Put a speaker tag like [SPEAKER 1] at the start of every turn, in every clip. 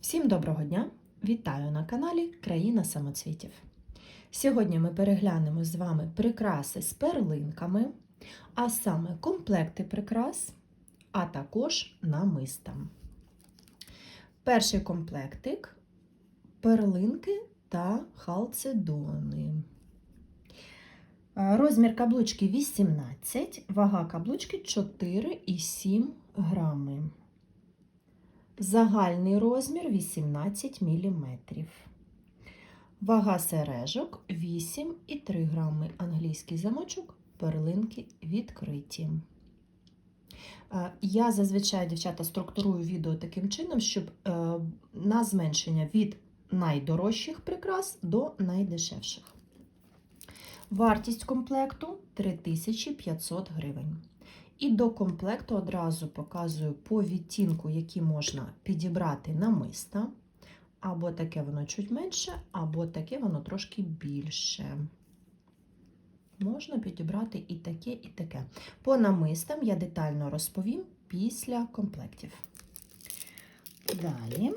[SPEAKER 1] Всім доброго дня! Вітаю на каналі Країна самоцвітів. Сьогодні ми переглянемо з вами прикраси з перлинками, а саме комплекти прикрас, а також намиста. Перший комплектик перлинки та халцедони. Розмір каблучки 18, вага каблучки 4,7 грами. Загальний розмір 18 мм. Вага сережок 8,3 грами. Англійський замочок, перлинки відкриті. Е, Я зазвичай, дівчата, структурую відео таким чином, щоб е, на зменшення від найдорожчих прикрас до найдешевших. Вартість комплекту 3500 гривень. І до комплекту одразу показую по відтінку, які можна підібрати намиста. Або таке воно чуть менше, або таке воно трошки більше. Можна підібрати і таке, і таке. По намистам я детально розповім після комплектів. Далі.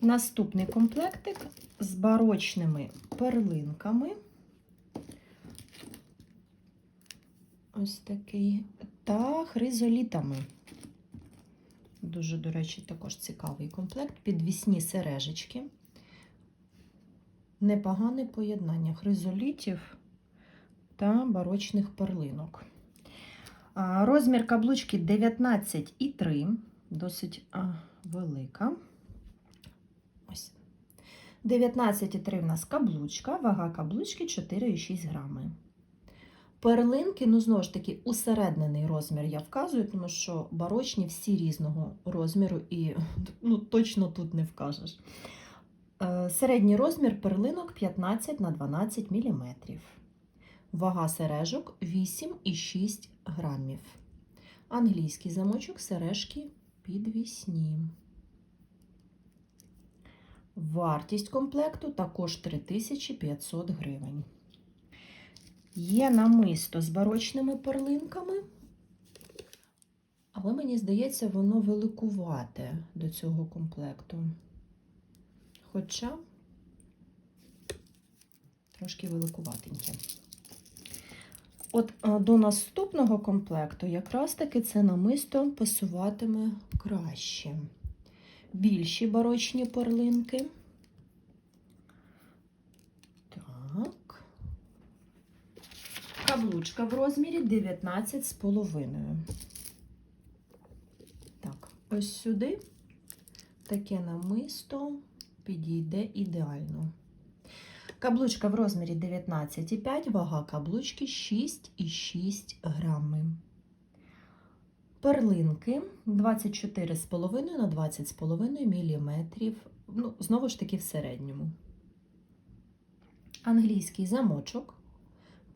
[SPEAKER 1] Наступний комплектик з барочними перлинками. Ось такий. Та хризолітами. Дуже, до речі, також цікавий комплект. Підвісні сережечки. Непогане поєднання хризолітів та барочних перлинок. Розмір каблучки 19,3, досить велика. Ось. 19,3 в нас каблучка, вага каблучки 4,6 грами. Перлинки, ну, знову ж таки, усереднений розмір я вказую, тому що барочні всі різного розміру і ну, точно тут не вкажеш. Е, Середній розмір перлинок 15 на 12 мм. Вага сережок 8,6 грамів. Англійський замочок сережки підвісні. Вартість комплекту також 3500 гривень. Є намисто з барочними перлинками, але мені здається, воно великувате до цього комплекту. Хоча трошки великуватеньке. От до наступного комплекту якраз таки це намисто пасуватиме краще. Більші барочні перлинки. Так. Каблучка в розмірі 19,5. Так, ось сюди таке намисто підійде ідеально. Каблучка в розмірі 19,5, вага каблучки 6,6 грами. Перлинки 24,5 на 20,5 мм. Ну, знову ж таки, в середньому. Англійський замочок.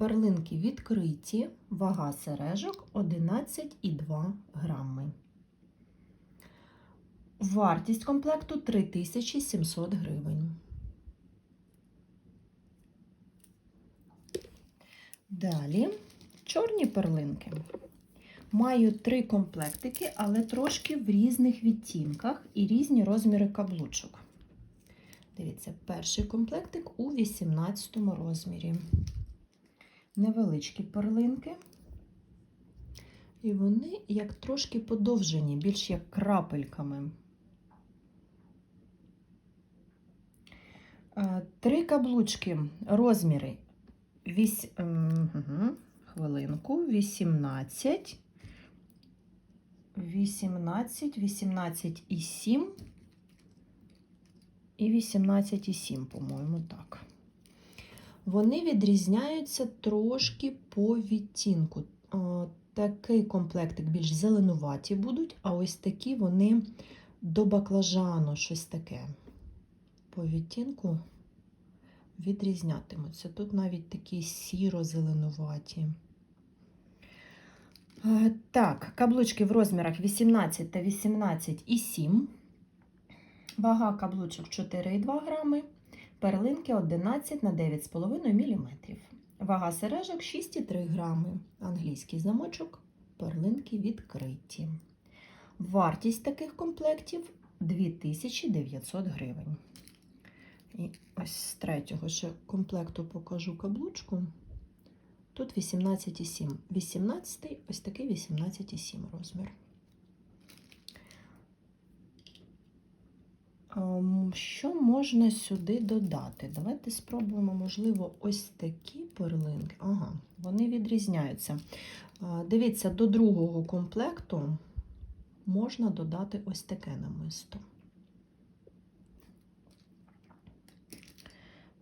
[SPEAKER 1] Перлинки відкриті, вага сережок 11,2 грами. Вартість комплекту 3700 гривень. Далі чорні перлинки. Маю три комплектики, але трошки в різних відтінках і різні розміри каблучок. Дивіться, перший комплектик у 18 розмірі невеличкі перлинки. І вони як трошки подовжені, більш як крапельками. Е, Три каблучки розміри угу. хвилинку, 18, 18, 18 і 7 і 18 і 7, по-моєму, так. Вони відрізняються трошки по відтінку. Такий комплектик більш зеленуваті будуть, а ось такі вони до баклажану, щось таке. По відтінку відрізнятимуться. Тут навіть такі сіро-зеленуваті. Так, каблучки в розмірах 18 та 18 і 7. Вага каблучок 4,2 грами. Перлинки 11 на 9,5 мм. Вага сережок 6,3 грами. Англійський замочок, перлинки відкриті. Вартість таких комплектів 2900 гривень. І ось з третього ще комплекту покажу каблучку. Тут 18,7. 18, ось такий 18,7 розмір. Що можна сюди додати? Давайте спробуємо, можливо, ось такі перлинки. Ага, вони відрізняються. Дивіться, до другого комплекту можна додати ось таке намисто.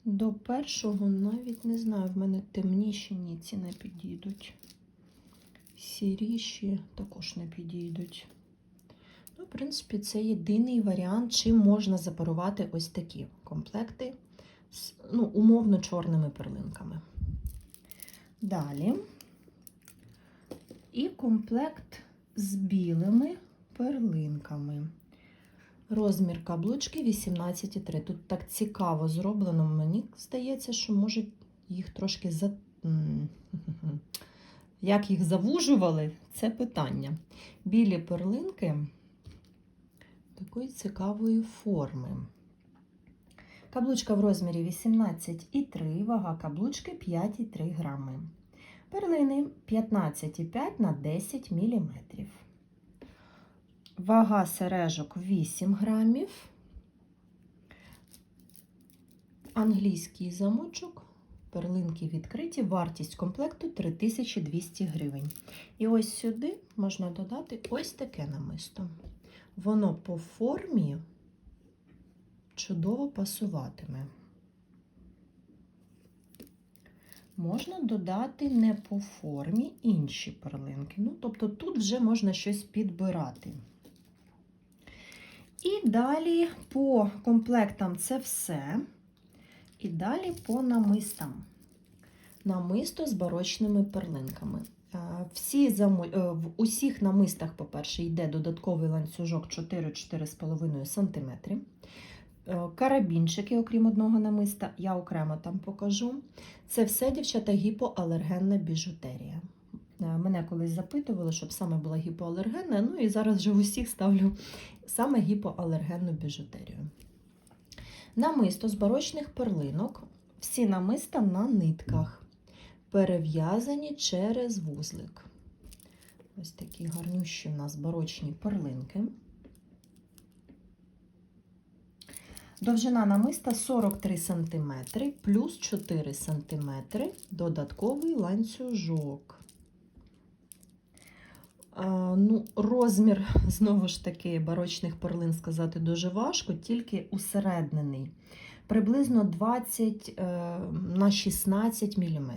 [SPEAKER 1] До першого навіть не знаю, в мене темніші ні, ці не підійдуть. Сіріші також не підійдуть. В принципі, це єдиний варіант, чим можна запарувати ось такі комплекти з ну, умовно чорними перлинками. Далі. І комплект з білими перлинками. Розмір каблучки 18,3. Тут так цікаво зроблено. Мені здається, що може їх трошки за. Як їх завужували, це питання. Білі перлинки такої цікавої форми. Каблучка в розмірі 18,3, вага каблучки 5,3 грами. Перлини 15,5 на 10 мм. Вага сережок 8 грамів. Англійський замочок. Перлинки відкриті. Вартість комплекту 3200 гривень. І ось сюди можна додати ось таке намисто. Воно по формі чудово пасуватиме. Можна додати не по формі інші перлинки. Ну, тобто тут вже можна щось підбирати. І далі по комплектам це все. І далі по намистам. Намисто з барочними перлинками. Всі замо... е, В усіх намистах, по-перше, йде додатковий ланцюжок 4-4,5 см. Е, Карабінчики, окрім одного намиста, я окремо там покажу. Це все, дівчата, гіпоалергенна біжутерія. Е, Мене колись запитували, щоб саме була гіпоалергенна. Ну і зараз вже в усіх ставлю саме гіпоалергенну біжутерію. Намисто з барочних перлинок. Всі намиста на нитках, перев'язані через вузлик. Ось такі гарнющі в нас барочні перлинки. Довжина намиста 43 см плюс 4 см додатковий ланцюжок. Ну, розмір, знову ж таки, барочних перлин сказати дуже важко, тільки усереднений. Приблизно 20 е, на 16 мм.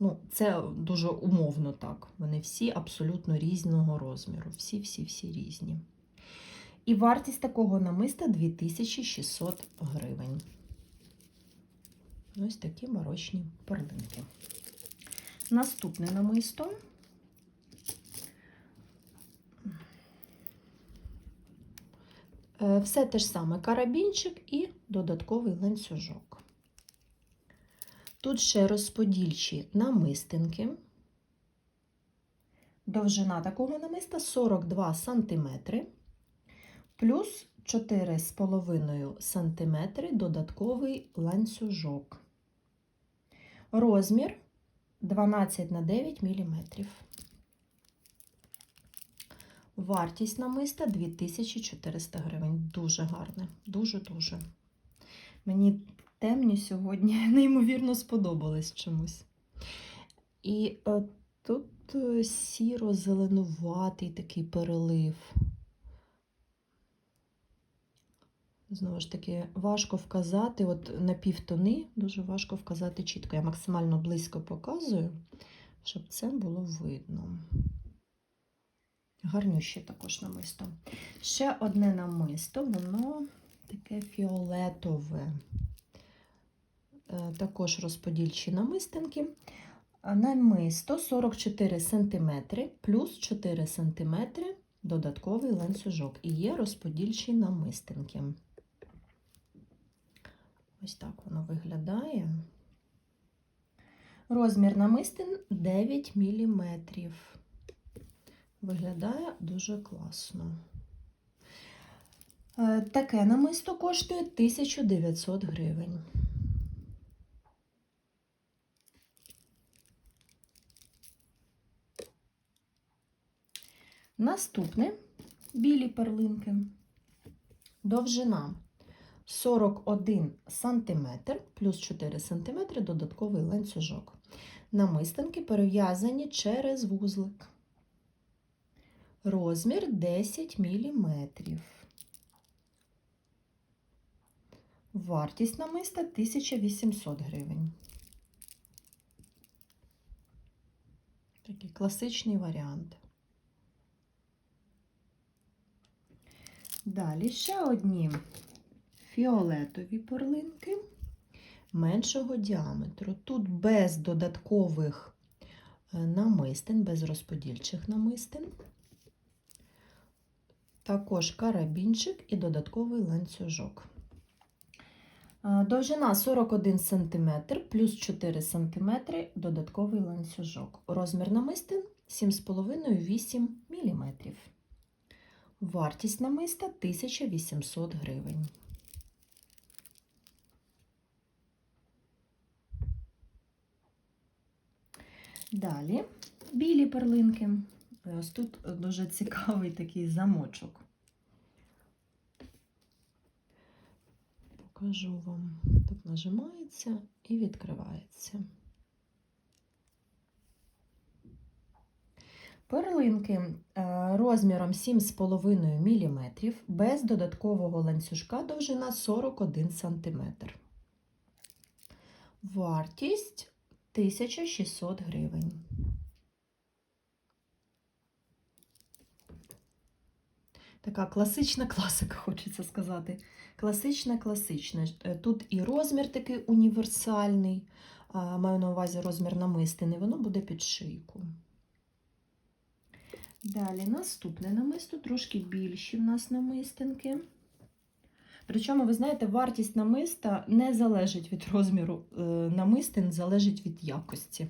[SPEAKER 1] Ну, це дуже умовно так. Вони всі абсолютно різного розміру. Всі-всі-всі різні. І вартість такого намиста 2600 гривень. Ось такі барочні перлинки. Наступне намисто. Е, Все те ж саме карабінчик і додатковий ланцюжок. Тут ще розподільчі намистинки. Довжина такого намиста 42 см, плюс 4,5 см додатковий ланцюжок. Розмір 12 на 9 мм. Вартість намиста 2400 гривень. Дуже гарне, дуже-дуже. Мені темні сьогодні неймовірно сподобались чомусь. І е, тут е, сіро-зеленуватий такий перелив. Знову ж таки, важко вказати, от на півтони дуже важко вказати чітко. Я максимально близько показую, щоб це було видно. Гарнюще також намисто. Ще одне намисто, воно таке фіолетове. Е, Також розподільчі намистинки. Намисто 44 см плюс 4 см додатковий ланцюжок. І є розподільчі намистинки. Ось так воно виглядає. Розмір намистин 9 мм. Виглядає дуже класно. Е, Таке намисто коштує 1900 гривень. Наступне білі перлинки. Довжина 41 см плюс 4 см додатковий ланцюжок. Намистинки перев'язані через вузлик. Розмір 10 мм. Вартість намиста 1800 гривень. Такий класичний варіант. Далі ще одні фіолетові перлинки меншого діаметру. Тут без додаткових е, намистин, без розподільчих намистин. Також карабінчик і додатковий ланцюжок. Е, Довжина 41 см плюс 4 см додатковий ланцюжок. Розмір намистин 7,5-8 мм. Вартість намиста 1800 гривень. Далі білі перлинки. Ось тут дуже цікавий такий замочок. Покажу вам. Тут нажимається і відкривається. Перлинки е, розміром 7,5 мм без додаткового ланцюжка довжина 41 см. Вартість 1600 гривень. Така класична класика, хочеться сказати. Класична, класична. Е, Тут і розмір такий універсальний, маю на увазі розмір намистини, воно буде під шийку. Далі наступне намисто, трошки більші в нас намистинки. Причому, ви знаєте, вартість намиста не залежить від розміру е, намистин, залежить від якості.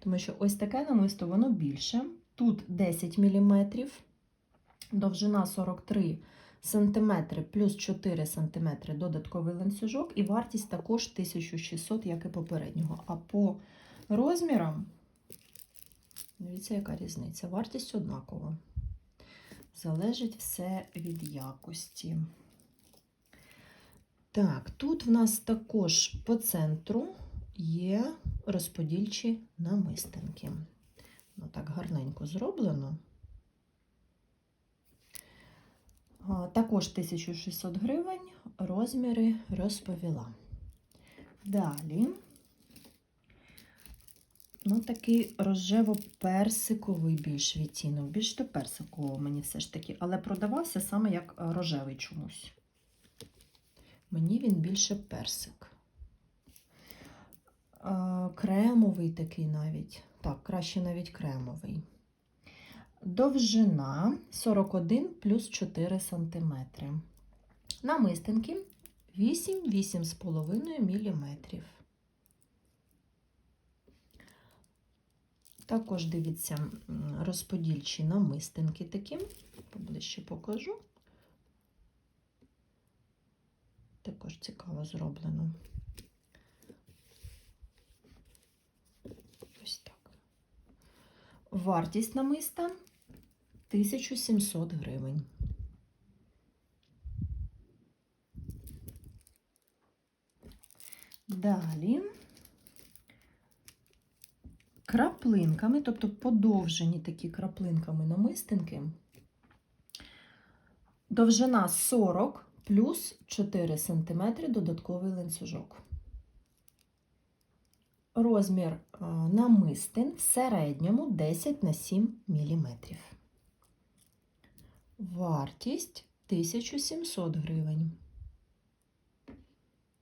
[SPEAKER 1] Тому що ось таке намисто, воно більше. Тут 10 мм, довжина 43 см плюс 4 см додатковий ланцюжок, і вартість також 1600, як і попереднього. А по розмірам, дивіться, яка різниця. Вартість однакова. Залежить все від якості. Так, тут в нас також по центру є розподільчі намистинки. Ну, так гарненько зроблено. Також 1600 гривень, розміри розповіла. Далі, ну, такий рожево-персиковий більш відтінок, більш до персикового мені все ж таки, але продавався саме як рожевий чомусь. Мені він більше персик. А, Кремовий такий навіть. Так, краще навіть кремовий. Довжина 41 плюс 4 см. Намистинки 8-8,5 мм. Також дивіться розподільчі намистинки такі. Поближче покажу. Також цікаво зроблено. Ось так. Вартість намиста 1700 гривень. Далі краплинками, тобто подовжені такі краплинками намистинки. Довжина 40 плюс 4 см додатковий ланцюжок. Розмір намистин в середньому 10 на 7 мм. Вартість 1700 гривень.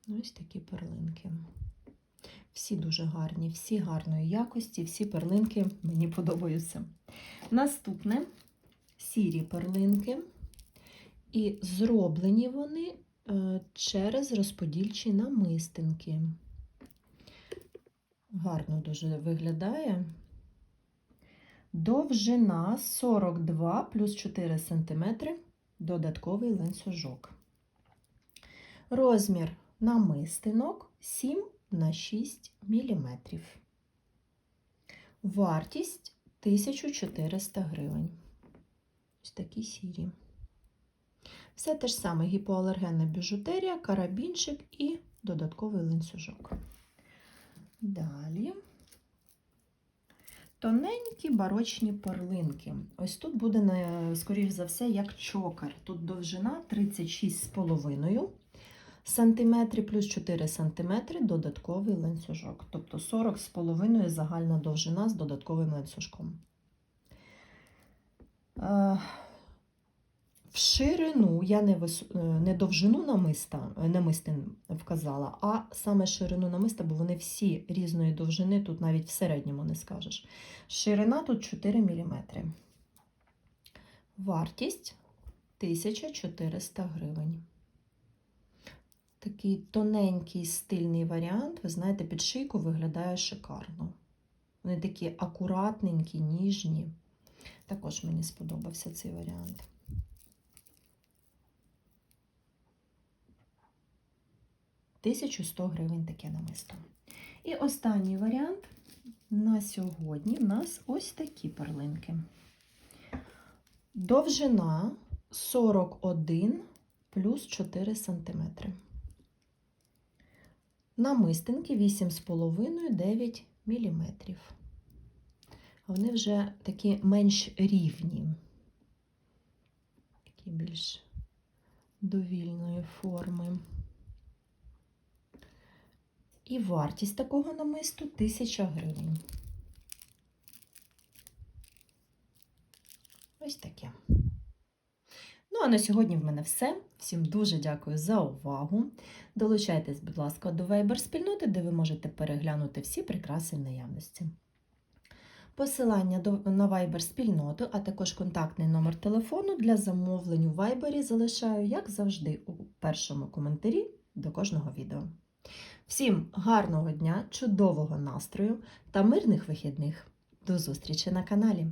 [SPEAKER 1] Ось такі перлинки. Всі дуже гарні, всі гарної якості, всі перлинки мені подобаються. Наступне сірі перлинки. І зроблені вони е, через розподільчі намистинки. Гарно дуже виглядає. Довжина 42 плюс 4 см, додатковий ланцюжок. Розмір намистинок 7 на 6 мм. Вартість 1400 гривень. Ось такі сірі. Все те ж саме гіпоалергенна біжутерія, карабінчик і додатковий ланцюжок. Далі тоненькі барочні перлинки. Ось тут буде, скоріш за все, як чокер. Тут довжина 36,5 см плюс 4 см додатковий ланцюжок. Тобто 40,5 загальна довжина з додатковим ланцюжком. Е, В ширину я не, вис... е, не довжину намиста, намистин вказала, а саме ширину намиста, бо вони всі різної довжини, тут навіть в середньому не скажеш. Ширина тут 4 мм. Вартість 1400 гривень. Такий тоненький стильний варіант, ви знаєте, під шийку виглядає шикарно. Вони такі акуратненькі, ніжні. Також мені сподобався цей варіант. Тисячу сто гривень таке намисто. І останній варіант на сьогодні в нас ось такі перлинки. Довжина 41 плюс 4 см. Намистинки 8,5-9 мм. Вони вже такі менш рівні, такі більш довільної форми. І вартість такого намисту 1000 гривень. Ось таке. Ну, а на сьогодні в мене все. Всім дуже дякую за увагу. Долучайтесь, будь ласка, до Viber спільноти, де ви можете переглянути всі прикраси в наявності. Посилання на Viber спільноту, а також контактний номер телефону для замовлень у Viber залишаю, як завжди, у першому коментарі до кожного відео. Всім гарного дня, чудового настрою та мирних вихідних. До зустрічі на каналі!